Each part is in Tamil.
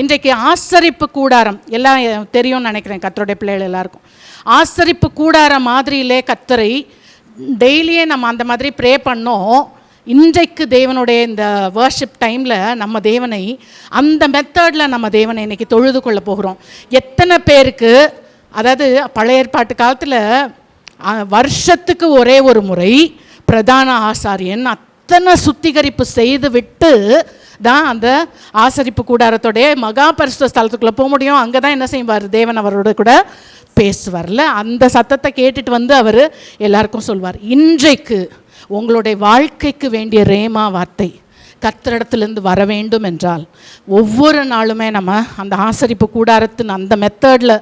இன்றைக்கு ஆசரிப்பு கூடாரம் எல்லாம் தெரியும்னு நினைக்கிறேன் கத்தருடைய பிள்ளைகள் எல்லாருக்கும். ஆசரிப்பு கூடார மாதிரியிலே கத்தரை டெய்லியே நம்ம அந்த மாதிரி ப்ரே பண்ணோம். இன்றைக்கு தேவனுடைய இந்த வேர்ஷிப் டைமில் நம்ம தேவனை அந்த மெத்தடில் நம்ம தேவனை இன்றைக்கி தொழுது கொள்ள போகிறோம். எத்தனை பேருக்கு அதாவது பழைய ஏற்பாட்டு காலத்தில் வருஷத்துக்கு ஒரே ஒரு முறை பிரதான ஆசாரியன் அத்தனை சுத்திகரிப்பு செய்து விட்டு தான் அந்த ஆசரிப்பு கூடாரத்தோடைய மகா பரிசுத்த ஸ்தலத்துக்குள்ளே போக முடியும். அங்கே தான் என்ன செய்வார்? தேவன் அவரோட கூட பேசுவார்ல. அந்த சத்தத்தை கேட்டுட்டு வந்து அவர் எல்லாருக்கும் சொல்வார். இன்றைக்கு உங்களுடைய வாழ்க்கைக்கு வேண்டிய ரேமா வார்த்தை. கர்த்தரிடத்திலிருந்து வர வேண்டும் என்றால் ஒவ்வொரு நாளுமே நம்ம அந்த ஆசரிப்பு கூடாரத்தின் அந்த மெத்தடில்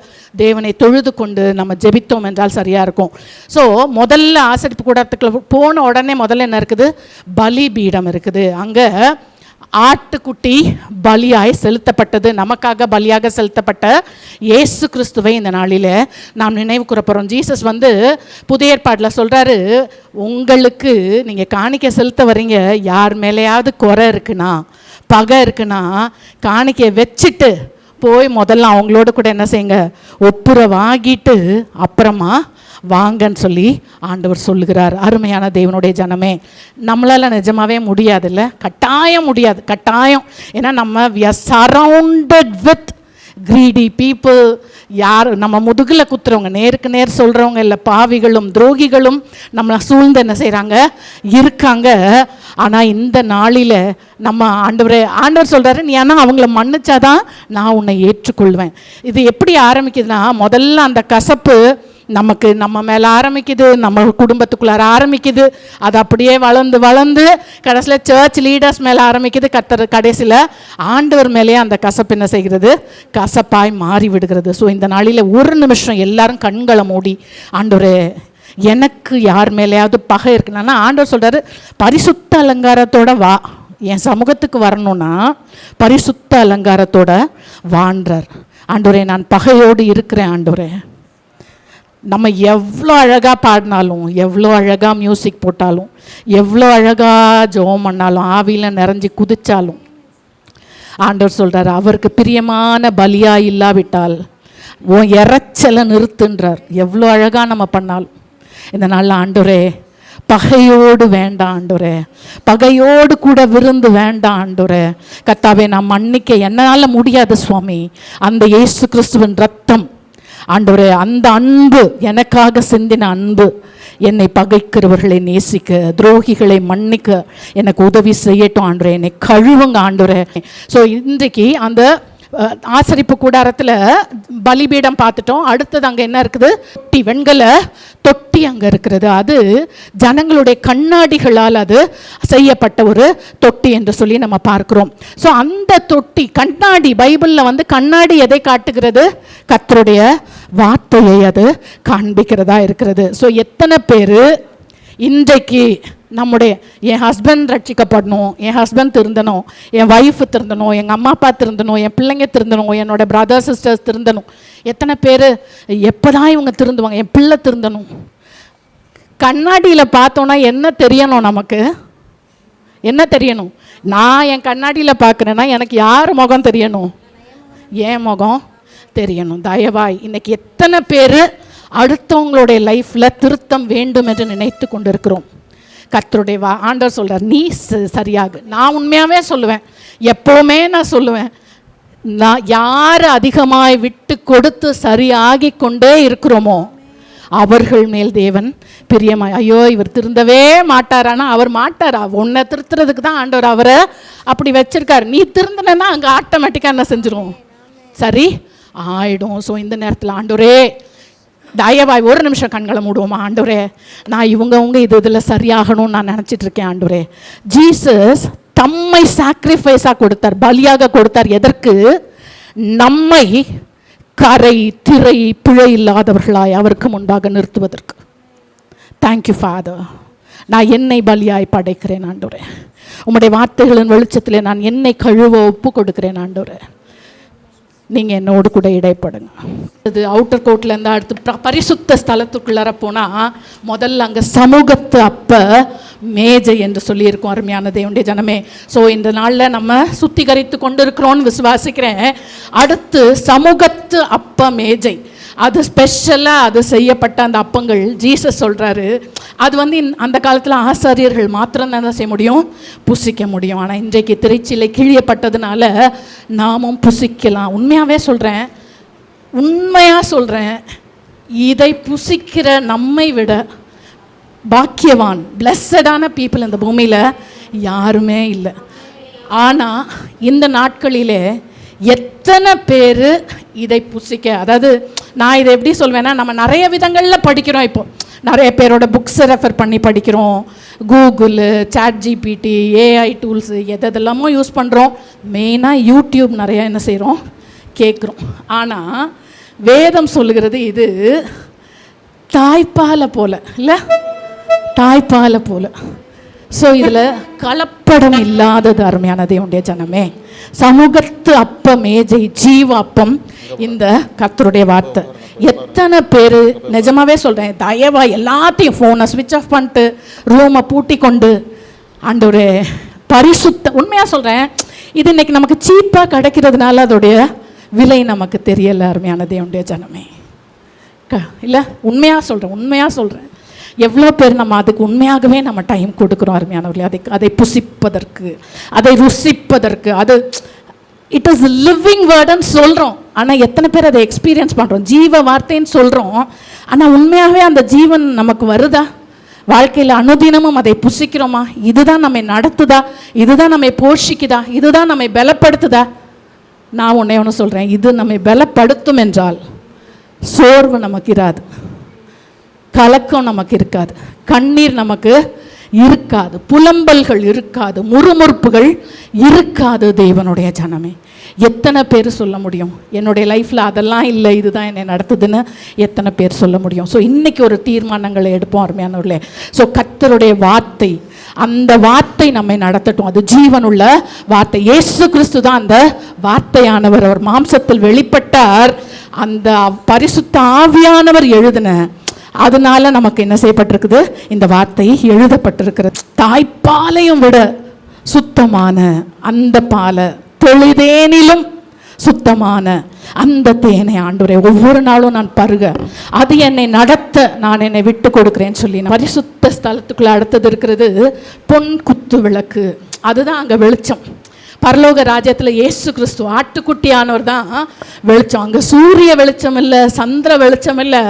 தேவனை தொழுது கொண்டு நம்ம ஜெபித்தோம் என்றால் சரியாக இருக்கும். ஸோ முதல்ல ஆசரிப்பு கூடாரத்துக்குள்ள போன உடனே முதல்ல என்ன இருக்குது? பலி பீடம் இருக்குது. அங்கே ஆட்டுக்குட்டி பலியாய் செலுத்தப்பட்டது. நமக்காக பலியாக செலுத்தப்பட்ட இயேசு கிறிஸ்துவை இந்த நாளில் நாம் நினைவு கூறப்போகிறோம் ஜீசஸ் வந்து புதிய ஏற்பாட்டில் சொல்கிறாரு உங்களுக்கு நீங்கள் காணிக்கை செலுத்த வரீங்க யார் மேலேயாவது குறை இருக்குன்னா பகை இருக்குன்னா காணிக்கையை வச்சுட்டு போய் முதல்ல அவங்களோட கூட என்ன செய்யுங்க? ஒப்புரவாகிட்டு அப்புறமா வாங்கன்னு சொல்லி ஆண்டவர் சொல்லுகிறார். அருமையான தேவனுடைய ஜனமே நம்மளால் நிஜமாவே முடியாதுல்ல? கட்டாயம் முடியாது கட்டாயம். ஏன்னா நம்ம we are surrounded with greedy people யார் நம்ம முதுகில் குத்துறவங்க நேருக்கு நேர் சொல்கிறவங்க இல்லை பாவிகளும் துரோகிகளும் நம்மளை சூழ்ந்து என்ன செய்கிறாங்க இருக்காங்க. ஆனால் இந்த நாளில் நம்ம ஆண்டவரே ஆண்டவர் சொல்கிறாரு நீ ஆனால் அவங்கள மன்னிச்சாதான் நான் உன்னை ஏற்றுக்கொள்வேன். இது எப்படி ஆரம்பிக்குதுன்னா முதல்ல அந்த கசப்பு நமக்கு நம்ம மேலே ஆரம்பிக்குது நம்ம குடும்பத்துக்குள்ளார ஆரம்பிக்குது. அது அப்படியே வளர்ந்து வளர்ந்து கடைசியில் சர்ச் லீடர்ஸ் மேலே ஆரம்பிக்குது கத்தர் கடைசியில் ஆண்டவர் மேலேயே அந்த கசப்பு என்ன செய்கிறது? கசப்பாய் மாறி விடுகிறது. ஸோ இந்த நாளில் ஒரு நிமிஷம் எல்லாரும் கண்களை மூடி ஆண்டவரே எனக்கு யார் மேலேயாவது பகை இருக்குன்னா ஆண்டவர் சொல்கிறாரு பரிசுத்த அலங்காரத்தோட வா. என் சமூகத்துக்கு வரணும்னா பரிசுத்த அலங்காரத்தோட வான்றார். ஆண்டவரே நான் பகையோடு இருக்கிறேன் ஆண்டவரே. நம்ம எவ்வளோ அழகாக பாடினாலும் எவ்வளோ அழகாக மியூசிக் போட்டாலும் எவ்வளோ அழகாக ஜெபம் பண்ணாலும் ஆவியில் நிறைஞ்சு குதித்தாலும் ஆண்டவர் சொல்கிறார் அவருக்கு பிரியமான பலியாக இல்லாவிட்டால் உன் இறைச்சலை நிறுத்துன்றார். எவ்வளோ அழகாக நம்ம பண்ணாலும். இந்த நாளில் ஆண்டோரே பகையோடு வேண்டாம் ஆண்டவரே. பகையோடு கூட விருந்து வேண்டாம் ஆண்டவரே. கத்தாவே நான் மன்னிக்க என்னால் முடியாது சுவாமி. அந்த இயேசு கிறிஸ்துவின் ரத்த ஆண்டவரே அந்த அன்பு எனக்காக சிந்தின அன்பு என்னை பகைக்கிறவர்களை நேசிக்க துரோகிகளை மன்னிக்க எனக்கு உதவி செய்யட்டும் ஆண்டவரே என்னை கழுவுங்க ஆண்டவரே. ஸோ இன்றைக்கு அந்த ஆசரிப்பு கூடாரத்தில் பலிபீடம் பார்த்துட்டோம். அடுத்தது அங்கே என்ன இருக்குது? தொட்டி வெண்கல தொட்டி அங்கே இருக்கிறது. அது ஜனங்களுடைய கண்ணாடிகளால் அது செய்யப்பட்ட ஒரு தொட்டி என்று சொல்லி நம்ம பார்க்கிறோம். ஸோ அந்த தொட்டி கண்ணாடி பைபிளில் வந்து கண்ணாடி எதை காட்டுகிறது? கத்தருடைய வார்த்தையை அது காண்பிக்கிறதா இருக்கிறது. ஸோ எத்தனை பேர் இன்றைக்கு நம்முடைய என் ஹஸ்பண்ட் ரட்சிக்கப்படணும் என் ஹஸ்பண்ட் திருந்தணும் என் ஒய்ஃப் திருந்தணும் எங்கள் அம்மா அப்பா திருந்தணும் என் பிள்ளைங்க திருந்தணும் என்னோட பிரதர் சிஸ்டர்ஸ் திருந்தணும். எத்தனை பேர் எப்போதான் இவங்க திருந்துவாங்க? என் பிள்ளை திருந்தணும். கண்ணாடியில் பார்த்தோன்னா என்ன தெரியணும் நமக்கு? என்ன தெரியணும்? நான் என் கண்ணாடியில் பார்க்குறேன்னா எனக்கு யார் முகம் தெரியணும்? ஏன் முகம் தெரியணும். தயவாய் இன்னைக்கு எத்தனை பேர் அடுத்தவங்களுடைய லைஃப்பில் திருத்தம் வேண்டும் என்று நினைத்து கொண்டிருக்கிறோம். கத்தருடைய வா ஆண்டவர் சொல்கிறார் நீ ச- சரியாகு. நான் உண்மையாகவே சொல்லுவேன். எப்போவுமே நான் சொல்லுவேன் நான் யார் அதிகமாய் விட்டு கொடுத்து சரியாகி கொண்டே இருக்கிறோமோ அவர்கள் மேல் தேவன் பிரியமாய். ஐயோ இவர் திருந்தவே மாட்டார். ஆனால் அவர் மாட்டாரா? உன்னை திருத்துறதுக்கு தான் ஆண்டவர் அவரை அப்படி வச்சிருக்காரு. நீ திருந்தினா அங்கே ஆட்டோமேட்டிக்காக என்ன செஞ்சிடும் சரி ஆயிடும். ஸோ இந்த நேரத்தில் ஆண்டோரே தயவாய் ஒரு நிமிஷம் கண்களை மூடுவோமா ஆண்டோரே நான் இவங்கவங்க இது இதில் சரியாகணும்னு நான் நினச்சிட்டு இருக்கேன் ஆண்டோரே ஜீசஸ் தம்மை சாக்ரிஃபைஸாக கொடுத்தார் பலியாக கொடுத்தார். எதற்கு? நம்மை கரை திரை பிழை இல்லாதவர்களாய் அவருக்கு முன்பாக நிறுத்துவதற்கு. தேங்க்யூ ஃபாதர் நான் என்னை பலியாய் படைக்கிறேன் ஆண்டோரே உம்முடைய வார்த்தைகளின் வெளிச்சத்தில் நான் என்னை கழுவ ஒப்பு கொடுக்கிறேன் ஆண்டோரே நீங்கள் என்னோடு கூட இடைப்படுங்க. இது அவுட்டர் கோர்ட்லேருந்து அடுத்து பரிசுத்த ஸ்தலத்துக்குள்ளார போனால் முதல்ல அங்கே சமூகத்து அப்போ மேஜை என்று சொல்லியிருக்கோம் அருமையான தேவனுடைய ஜனமே. ஸோ இந்த நாளில் நம்ம சுத்திகரித்து கொண்டிருக்கிறோம்னு விசுவாசிக்கிறேன். அடுத்து பத்து அப்ப மேஜை. அது ஸ்பெஷலாக அது செய்யப்பட்ட அந்த அப்பங்கள். ஜீசஸ் சொல்கிறாரு அது வந்து அந்த காலத்தில் ஆசாரியர்கள் மாத்திரம் தான் செய்ய முடியும்? புசிக்க முடியும். ஆனால் இன்றைக்கு திருச்சியில் கிழியப்பட்டதுனால நாமும் புசிக்கலாம். உண்மையாகவே சொல்கிறேன் உண்மையாக சொல்கிறேன் இதை புசிக்கிற நம்மை விட பாக்கியவான் பிளஸ்ஸடான பீப்புள் இந்த பூமியில் யாருமே இல்லை. ஆனால் இந்த நாட்களிலே எத்தனை பேர் இதை புசிக்க அதாவது நான் இதை எப்படி சொல்வேன்னா நம்ம நிறைய விதங்களில் படிக்கிறோம் இப்போ. நிறைய பேரோட புக்ஸை ரெஃபர் பண்ணி படிக்கிறோம். Google chat GPT AI tools எதெல்லாமோ யூஸ் பண்ணுறோம் மெயினாக யூடியூப் நிறையா என்ன செய்கிறோம் கேட்குறோம் ஆனால் வேதம் சொல்லுகிறது இது தாய்ப்பாலை போல இல்லை? தாய்ப்பாலை போல. ஸோ இதில் கலப்படம் இல்லாதது அருமையான தேவனுடைய ஜனமே. சமூகத்து அப்ப மேஜை ஜீவ அப்பம் இந்த கத்தருடைய வார்த்தை. எத்தனை பேர் நிஜமாவே சொல்கிறேன் தயவா எல்லாத்தையும் ஃபோனை ஸ்விட்ச் ஆஃப் பண்ணிட்டு ரூமை பூட்டி கொண்டு ஆண்டவரே பரிசுத்த உண்மையாக சொல்கிறேன் இது இன்னைக்கு நமக்கு சீப்பாக கிடைக்கிறதுனால அதோடைய விலை நமக்கு தெரியல அருமையான தேவனுடைய ஜனமே. க இல்லை உண்மையாக சொல்கிறேன் உண்மையாக சொல்கிறேன் எவ்வளோ பேர் நம்ம அதுக்கு உண்மையாகவே நம்ம டைம் கொடுக்குறோம் அருமையானவர்களே. அதை அதை புசிப்பதற்கு அதை ருசிப்பதற்கு அது இட் இஸ் லிவிங் வேர்டுன்னு சொல்கிறோம் ஆனால் எத்தனை பேர் அதை எக்ஸ்பீரியன்ஸ் பண்ணுறோம் ஜீவ வார்த்தைன்னு சொல்கிறோம் ஆனால் உண்மையாகவே அந்த ஜீவன் நமக்கு வருதா? வாழ்க்கையில் அனுதினமும் அதை புசிக்கிறோமா? இதுதான் நம்மை நடத்துதா? இதுதான் நம்மை போஷிக்குதா? இதுதான் நம்மை பலப்படுத்துதா? நான் உன்னை ஒன்று சொல்கிறேன் இது நம்மை பலப்படுத்தும் என்றால் சோர்வு நமக்கு இராது. கலக்கம் நமக்கு இருக்காது. கண்ணீர் நமக்கு இருக்காது. புலம்பல்கள் இருக்காது. முறுமுறுப்புகள் இருக்காது தேவனுடைய ஜனமே. எத்தனை பேர் சொல்ல முடியும்? என்னுடைய லைஃப்பில் அதெல்லாம் இல்லை இதுதான் என்னை நடத்துதுன்னு எத்தனை பேர் சொல்ல முடியும்? ஸோ இன்னைக்கு ஒரு தீர்மானங்களை எடுப்போம் அருமையானவர்களே. ஸோ கத்தருடைய வார்த்தை அந்த வார்த்தை நம்மை நடத்தட்டும். அது ஜீவனுள்ள வார்த்தை. இயேசு கிறிஸ்து தான் அந்த வார்த்தையானவர். அவர் மாம்சத்தில் வெளிப்பட்டார். அந்த பரிசுத்த ஆவியானவர் எழுதின அதனால நமக்கு என்ன செய்யப்பட்டிருக்குது? இந்த வார்த்தை எழுதப்பட்டிருக்கிறது. தாய்ப்பாலையும் விட சுத்தமான அந்த பாலை தெளிதேனிலும் சுத்தமான அந்த தேனை ஆண்டுரை ஒவ்வொரு நாளும் நான் பருக. அது என்னை நடத்த நான் என்னை விட்டு கொடுக்குறேன்னு சொல்லி நான் பரிசுத்த ஸ்தலத்துக்குள்ள அடுத்தது இருக்கிறது பொன் குத்து விளக்கு. அதுதான் அங்கே வெளிச்சம். பரலோக ராஜ்யத்தில் இயேசு கிறிஸ்து ஆட்டுக்குட்டியானவர் தான். வெளிச்சம் அங்கே சூரிய வெளிச்சம் இல்லை சந்திர வெளிச்சம் இல்லை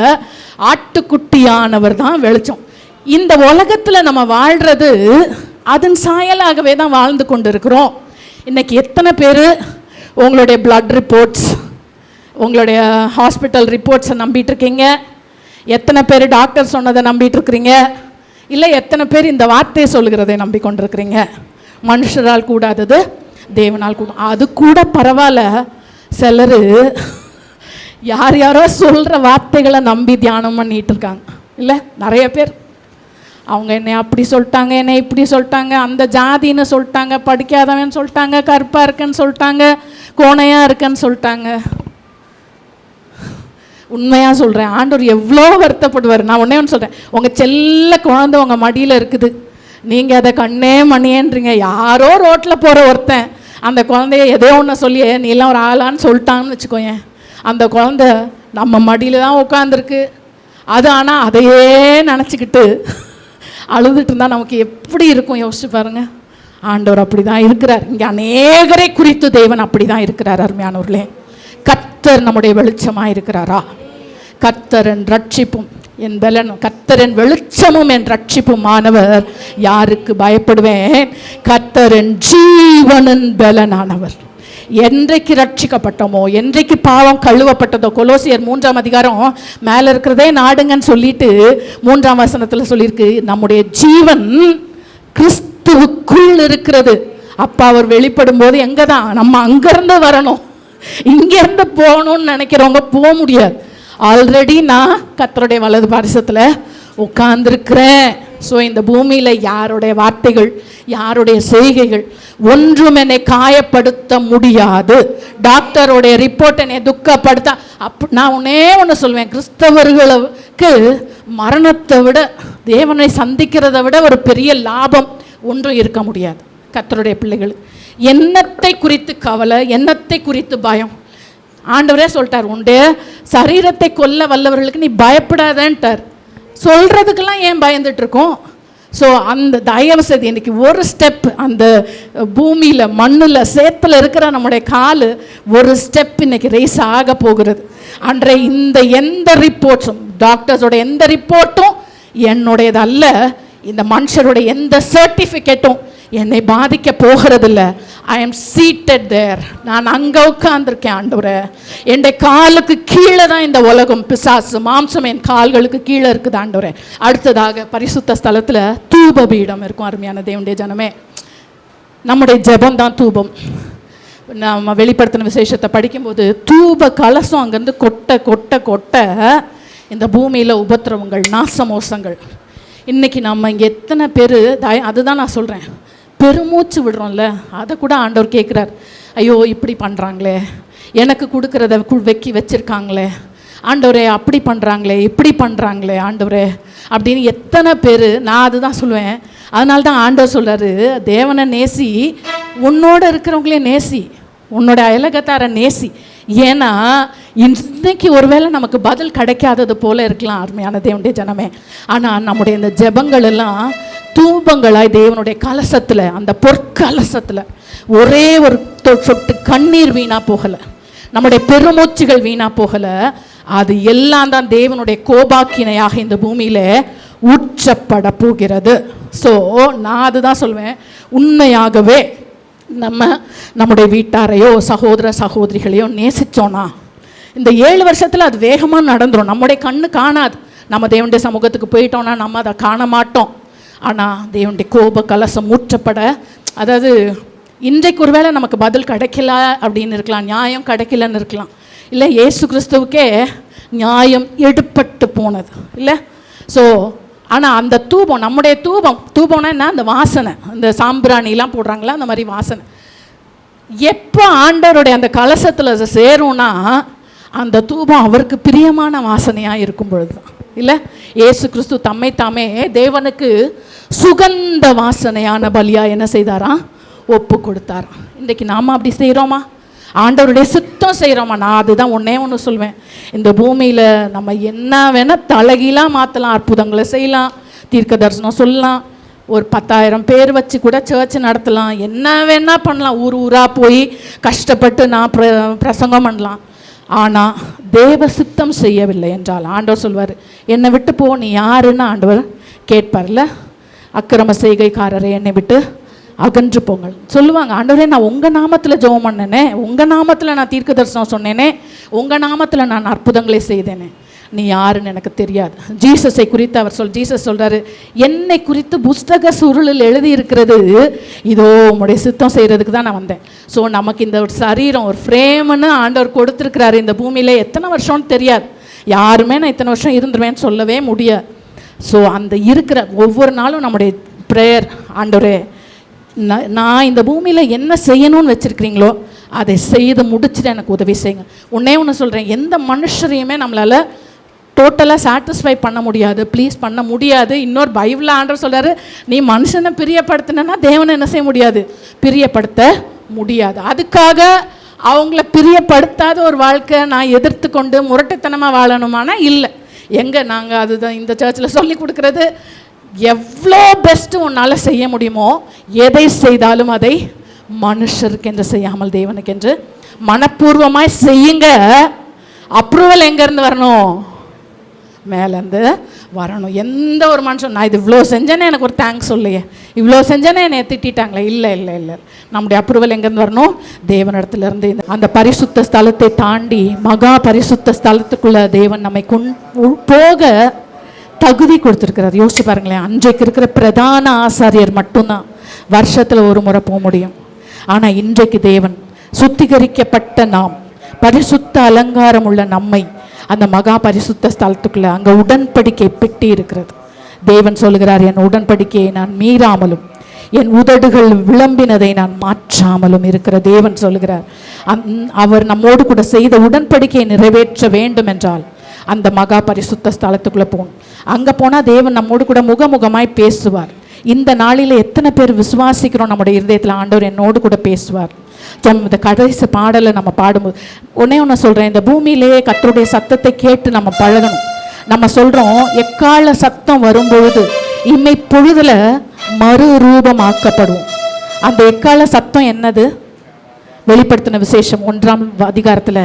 ஆட்டுக்குட்டியானவர் தான் வெளிச்சம். இந்த உலகத்தில் நம்ம வாழ்கிறது அதன் சாயலாகவே தான் வாழ்ந்து கொண்டு இருக்கிறோம் இன்னைக்கு எத்தனை பேர் உங்களுடைய பிளட் ரிப்போர்ட்ஸ் உங்களுடைய ஹாஸ்பிட்டல் ரிப்போர்ட்ஸை நம்பிட்டு இருக்கீங்க? எத்தனை பேர் டாக்டர் சொன்னதை நம்பிட்டு இருக்கிறீங்க? இல்லை எத்தனை பேர் இந்த வார்த்தையை சொல்லுகிறதை நம்பிக்கொண்டிருக்கிறீங்க? மனுஷரால் கூடாதது தேவனால் கூட அது கூட பரவாயில்ல. சிலர் யார் யாரோ சொல்கிற வார்த்தைகளை நம்பி தியானம் பண்ணிட்டு இருக்காங்க. இல்லை? நிறைய பேர். அவங்க என்னை அப்படி சொல்லிட்டாங்க என்னை இப்படி சொல்லிட்டாங்க அந்த ஜாதின்னு சொல்லிட்டாங்க படிக்காதவன் சொல்லிட்டாங்க கருப்பாக இருக்கேன்னு சொல்லிட்டாங்க கோணையாக இருக்கேன்னு சொல்லிட்டாங்க. உண்மையாக சொல்கிறேன் ஆண்டவர் எவ்வளோ வருத்தப்படுவார். நான் ஒன்றே ஒன்று சொல்கிறேன் உங்கள் செல்ல குழந்தை உங்கள் மடியில் இருக்குது. நீங்கள் அதை கண்ணே மணியேன்றீங்க. யாரோ ரோட்டில் போகிற ஒருத்தன் அந்த குழந்தைய எதையோ ஒன்று சொல்லி நீ எல்லாம் ஒரு ஆளான்னு சொல்லிட்டான்னு வச்சுக்கோயேன். அந்த குழந்த நம்ம மடியில் தான் உட்காந்துருக்கு அது ஆனால் அதையே நினச்சிக்கிட்டு அழுதுட்டு இருந்தால் நமக்கு எப்படி இருக்கும்? யோசிச்சு பாருங்க. ஆண்டவர் அப்படி தான் இருக்கிறார். இங்கே அநேகரை குறித்து தேவன் அப்படி தான் இருக்கிறார் அருமையானவர்களே. கத்தர் நம்முடைய வெளிச்சமாக இருக்கிறாரா கத்தரன் ரட்சிப்பும் என் பலன் கத்தரன் வெளிச்சமும் என் ரட்சிப்பும் மாணவர் யாருக்கு பயப்படுவேன்? கத்தரன் ஜீவனின் பலனானவர். என்றைக்கு ரட்சிக்கப்பட்டோமோ என்றைக்கு பாவம் கழுவப்பட்டதோ கொலோசியர் மூன்றாம் அதிகாரம் மேலே இருக்கிறதே நாடுங்கன்னு சொல்லிட்டு மூன்றாம் வசனத்தில் சொல்லியிருக்கு நம்முடைய ஜீவன் கிறிஸ்துவுக்குள் இருக்கிறது. அப்பா அவர் வெளிப்படும் போது எங்கே தான் நம்ம அங்கேருந்து வரணும். இங்கேருந்து போகணும்னு நினைக்கிறவங்க போக முடியாது. ஆல்ரெடி நான் கத்தருடைய வலது பாரிசத்தில் உட்கார்ந்துருக்கிறேன். ஸோ இந்த பூமியில் யாருடைய வார்த்தைகள் யாருடைய செய்கைகள் ஒன்றும் என்னை காயப்படுத்த முடியாது. டாக்டருடைய ரிப்போர்ட் என்னை துக்கப்படுத்த அப் நான் ஒன்னே ஒன்று சொல்வேன். கிறிஸ்தவர்களுக்கு மரணத்தை விட தேவனை சந்திக்கிறத விட ஒரு பெரிய லாபம் ஒன்றும் இருக்க முடியாது. கத்தருடைய பிள்ளைகளுக்கு என்னத்தை குறித்து கவலை என்னத்தை குறித்து பயம்? ஆண்டவரே சொல்லிட்டார் உண்டு சரீரத்தை கொல்ல வல்லவர்களுக்கு நீ பயப்படாதன்ட்டார். சொல்கிறதுக்கெல்லாம் ஏன் பயந்துட்டு இருக்கோம் ஸோ அந்த தயவு செய்து இன்னைக்கு ஒரு ஸ்டெப் அந்த பூமியில் மண்ணில் சேத்தில் இருக்கிற நம்முடைய கால் ஒரு ஸ்டெப் இன்னைக்கு ரேஸ் ஆக போகிறது. அன்றைய இந்த எந்த ரிப்போர்ட்ஸும் டாக்டர்ஸோட எந்த ரிப்போர்ட்டும் என்னுடையது அல்ல இந்த மனுஷருடைய எந்த சர்டிஃபிகேட்டும் என்னை பாதிக்க போகிறதில்ல. ஐ எம் சீட்டட் தேர் நான் அங்கே உட்காந்துருக்கேன் ஆண்டவரே. என் காலுக்கு கீழே தான் இந்த உலகம் பிசாசு மாம்சம் என் கால்களுக்கு கீழே இருக்குது ஆண்டவரே. அடுத்ததாக பரிசுத்த ஸ்தலத்தில் தூப பீடம் இருக்கும் அருமையான தேவனுடைய ஜனமே. நம்முடைய ஜெபம் தான் தூபம். நம்ம வெளிப்படுத்தின விசேஷத்தை படிக்கும்போது தூப கலசம் அங்கேருந்து கொட்ட கொட்ட கொட்ட இந்த பூமியில் உபத்திரவங்கள் நாசமோசங்கள். இன்னைக்கு நம்ம இங்கே எத்தனை பேர் தய அதுதான் நான் சொல்கிறேன் பெருமூச்சு விடுறோம்ல அதை கூட ஆண்டவர் கேட்குறார் ஐயோ இப்படி பண்ணுறாங்களே எனக்கு கொடுக்குறத கு- வெக்கி வச்சிருக்காங்களே ஆண்டவரே அப்படி பண்ணுறாங்களே இப்படி பண்ணுறாங்களே ஆண்டவரே அப்படின்னு எத்தனை பேர் நான் அதுதான் சொல்லுவேன். அதனால தான் ஆண்டவர் சொல்கிறாரு தேவனை நேசி உன்னோட இருக்கிறவங்களே நேசி உன்னோட அயலகத்தார நேசி. ஏன்னா இன்றைக்கு ஒருவேளை நமக்கு பதில் கிடைக்காதது போல இருக்கலாம் அருமையான தேவனுடைய ஜனமே. ஆனால் நம்முடைய இந்த ஜெபங்கள் எல்லாம் தூபங்களாய் தேவனுடைய கலசத்தில் அந்த பொற்கலசத்தில் ஒரே ஒரு சொட்டு கண்ணீர் வீணாக போகலை. நம்முடைய பெருமூச்சுகள் வீணாக போகலை. அது எல்லாம் தான் தேவனுடைய கோபாக்கினையாக இந்த பூமியில் ஊற்றப்பட போகிறது. ஸோ நான் அதுதான் சொல்வேன். உண்மையாகவே நம்ம நம்முடைய வீட்டாரையோ சகோதர சகோதரிகளையோ நேசிச்சோன்னா இந்த ஏழு வருஷத்தில் அது வேகமாக நடந்துடும் நம்முடைய கண்ணு காணாது. நம்ம தேவனுடைய சமூகத்துக்கு போயிட்டோம்னா நம்ம அதை காண மாட்டோம். ஆனால் தேவனுடைய கோப கலசம் ஊற்றப்பட அதாவது இன்றைக்கு ஒருவேளை நமக்கு பதில் கிடைக்கல அப்படின்னு இருக்கலாம் நியாயம் கிடைக்கலன்னு இருக்கலாம். இல்லை ஏசு கிறிஸ்துவுக்கே நியாயம் எடுப்பட்டு போனது இல்லை? ஸோ ஆனால் அந்த தூபம் நம்முடைய தூபம் தூபம்னா என்ன? அந்த வாசனை. அந்த சாம்பிராணிலாம் போடுறாங்களா? அந்த மாதிரி வாசனை. எப்போ ஆண்டவருடைய அந்த கலசத்தில் சேரும்னா அந்த தூபம் அவருக்கு பிரியமான வாசனையாக இருக்கும் பொழுது தான் இல்லை? ஏசு கிறிஸ்து தம்மை தாமே தேவனுக்கு சுகந்த வாசனையான பலியா என்ன செய்தாராம் ஒப்பு கொடுத்தாராம் இன்றைக்கு நாம அப்படி செய்கிறோமா ஆண்டவருடைய சுத்தம் செய்கிறோமா நான் அதுதான் ஒன்றே ஒன்று சொல்வேன். இந்த பூமியில் நம்ம என்ன வேணால் தலைகீழாக மாற்றலாம் அற்புதங்களை செய்யலாம் தீர்க்க தரிசனம் சொல்லலாம் ஒரு பத்தாயிரம் பேர் வச்சு கூட சர்ச் நடத்தலாம் என்ன வேணால் பண்ணலாம். ஊர் ஊராக போய் கஷ்டப்பட்டு நான் பிர பிரசங்கம் பண்ணலாம். ஆனால் தேவ சித்தம் செய்யவில்லை என்றால் ஆண்டவர் சொல்வார் என்னை விட்டு போ நீ யாருன்னு ஆண்டவர் கேட்பார்ல. அக்கிரம செய்கைக்காரரை என்னை விட்டு அகன்று போங்கள். சொல்லுவாங்க ஆண்டவரே நான் உங்கள் நாமத்தில் ஜெபம் பண்ணனே உங்கள் நாமத்தில் நான் தீர்க்க தரிசனம் சொன்னேனே உங்கள் நாமத்தில் நான் அற்புதங்களை செய்தேனே. நீ யாருன்னு எனக்கு தெரியாது. ஜீசஸை குறித்து அவர் சொல் ஜீசஸ் சொல்கிறாரு என்னை குறித்து புஸ்தக சுருளில் எழுதி இருக்கிறது இதோ உம்முடைய சித்தம் செய்கிறதுக்கு தான் நான் வந்தேன். ஸோ நமக்கு இந்த ஒரு சரீரம் ஒரு ஃப்ரேம்னு ஆண்டவர் கொடுத்துருக்கிறாரு இந்த பூமியில். எத்தனை வருஷம்னு தெரியாது. யாருமே நான் இத்தனை வருஷம் இருந்துருவேன்னு சொல்லவே முடியாது. ஸோ அந்த இருக்கிற ஒவ்வொரு நாளும் நம்முடைய ப்ரேயர் ஆண்டவரே நான் நான் இந்த பூமியில் என்ன செய்யணும்னு வச்சுருக்கிறீங்களோ அதை செய்து முடிச்சுட்டு எனக்கு உதவி செய்யுங்க. உன்னே ஒன்று சொல்கிறேன் எந்த மனுஷரையுமே நம்மளால் டோட்டலாக சாட்டிஸ்ஃபை பண்ண முடியாது. ப்ளீஸ் பண்ண முடியாது. இன்னொரு பைபிளில் ஆண்டர் சொல்கிறாரு நீ மனுஷனை பிரியப்படுத்தினா தேவனை என்ன செய்ய முடியாது? பிரியப்படுத்த முடியாது. அதுக்காக அவங்கள பிரியப்படுத்தாத ஒரு வாழ்க்கை நான் எதிர்த்து கொண்டு முரட்டுத்தனமாக வாழணுமானா இல்லை. எங்கே நாங்கள் அதுதான் இந்த சர்ச்சில் சொல்லி கொடுக்குறது. எவ்வளோ பெஸ்ட்டு உன்னால் செய்ய முடியுமோ எதை செய்தாலும் அதை மனுஷருக்கென்று செய்யாமல் தேவனுக்கென்று மனப்பூர்வமாய் செய்யுங்க. அப்ரூவல் எங்கேருந்து வரணும்? மேலேருந்து வரணும். எந்த ஒரு மனுஷன் நான் இது இவ்வளோ செஞ்சேனே எனக்கு ஒரு தேங்க்ஸ் சொல்லையே இவ்வளோ செஞ்சேனே என்னை திட்டாங்களே இல்லை இல்லை இல்லை. நம்முடைய அப்ரூவல் எங்கேருந்து வரணும்? தேவனிடத்துலேருந்து இந்த அந்த பரிசுத்த ஸ்தலத்தை தாண்டி மகா பரிசுத்த ஸ்தலத்துக்குள்ள தேவன் நம்மை கொண் போக தகுதி கொடுத்துருக்கிறார். யோசிச்சு பாருங்களேன். அன்றைக்கு இருக்கிற பிரதான ஆசாரியர் மட்டும்தான் வருஷத்தில் ஒரு முறை போக முடியும். ஆனால் இன்றைக்கு தேவன் சுத்திகரிக்கப்பட்ட நாம் பரிசுத்த அலங்காரம் உள்ள நம்மை அந்த மகா பரிசுத்த ஸ்தலத்துக்குள்ள அங்கே உடன்படிக்கை பெட்டி இருக்கிறது. தேவன் சொல்லுகிறார் என் உடன்படிக்கையை நான் மீறாமலும் என் உதடுகள் விளம்பினதை நான் மாற்றாமலும் இருக்கிற தேவன் சொல்கிறார் அவர் நம்மோடு கூட செய்த உடன்படிக்கையை நிறைவேற்ற வேண்டும் என்றால் அந்த மகா பரிசுத்த ஸ்தலத்துக்குள்ளே போகணும். அங்கே போனால் தேவன் நம்மோடு கூட முகமுகமாய் பேசுவார். இந்த நாளில் எத்தனை பேர் விசுவாசிக்கிறோம் நம்முடைய இருதயத்தில் ஆண்டவர் என்னோடு கூட பேசுவார். ஸோ இந்த கடைசி பாடலை நம்ம பாடும்போது ஒன்னே ஒன்று சொல்கிறேன் இந்த பூமியிலேயே கத்தருடைய சத்தத்தை கேட்டு நம்ம பழகணும். நம்ம சொல்கிறோம் எக்கால சத்தம் வரும்பொழுது இம்மை பொழுதுல மறுரூபமாக்கப்படுவோம். அந்த எக்கால சத்தம் என்னது? வெளிப்படுத்தின விசேஷம் ஒன்றாம் அதிகாரத்தில்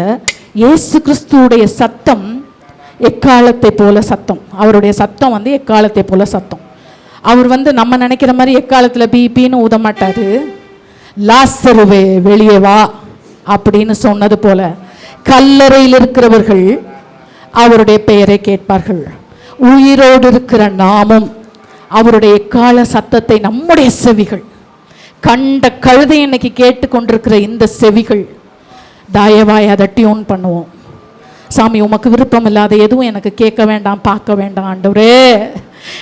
இயேசு கிறிஸ்துவுடைய சத்தம் எக்காலத்தை போல சத்தம். அவருடைய சத்தம் வந்து எக்காலத்தை போல சத்தம். அவர் வந்து நம்ம நினைக்கிற மாதிரி எக்காலத்தில் பிபின்னு ஊத மாட்டாரு. லாசருவே வெளியே வா அப்படின்னு சொன்னது போல கல்லறையில் இருக்கிறவர்கள் அவருடைய பெயரை கேட்பார்கள். உயிரோடு இருக்கிற நாமும் அவருடைய கால சத்தத்தை நம்முடைய செவிகள் கண்ட கழுதை இன்னைக்கு கேட்டுக்கொண்டிருக்கிற இந்த செவிகள் தயவாய் அதை டியூன் பண்ணுவோம். சாமி உமக்கு விருப்பம் இல்லாத எதுவும் எனக்கு கேட்க வேண்டாம் பார்க்க வேண்டாம் ஆண்டவரே.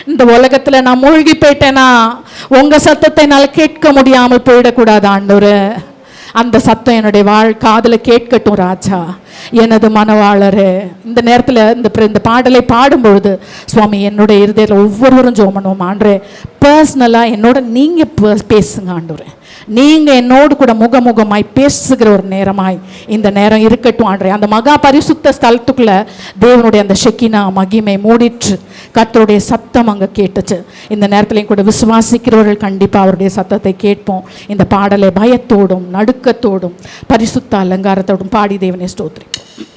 இந்த உலகத்தில் நான் மூழ்கி போயிட்டேனா? உங்கள் சத்தத்தை என்னால் கேட்க முடியாமல் போயிடக்கூடாது ஆண்டவர். அந்த சத்தம் என்னுடைய வாழ் காதுல கேட்கட்டும் ராஜா. எனது மனவாளரே. இந்த நேரத்தில் இந்த பிர- இந்த பாடலை பாடும்பொழுது சுவாமி என்னுடைய இருதயத்தில் ஒவ்வொருவரும் ஜோம் பண்ணுவோம் பர்சனலாக என்னோட நீங்கள் பேசுங்க ஆண்டவரே. நீங்கள் என்னோடு கூட முகமுகமாய் பேசுகிற ஒரு நேரமாய் இந்த நேரம் இருக்கட்டும் ஆண்டரே அந்த மகா பரிசுத்த ஸ்தலத்துக்குள்ள தேவனுடைய அந்த ஷெக்கினா மகிமை மூடிற்று. கத்தருடைய சத்தம் அங்கே கேட்டுச்சு. இந்த நேரத்துலையும் கூட விசுவாசிக்கிறவர்கள் கண்டிப்பாக அவருடைய சத்தத்தை கேட்போம். இந்த பாடலை பயத்தோடும் நடுக்கத்தோடும் பரிசுத்த அலங்காரத்தோடும் பாடி தேவனை ஸ்தோத்திரிப்போம்.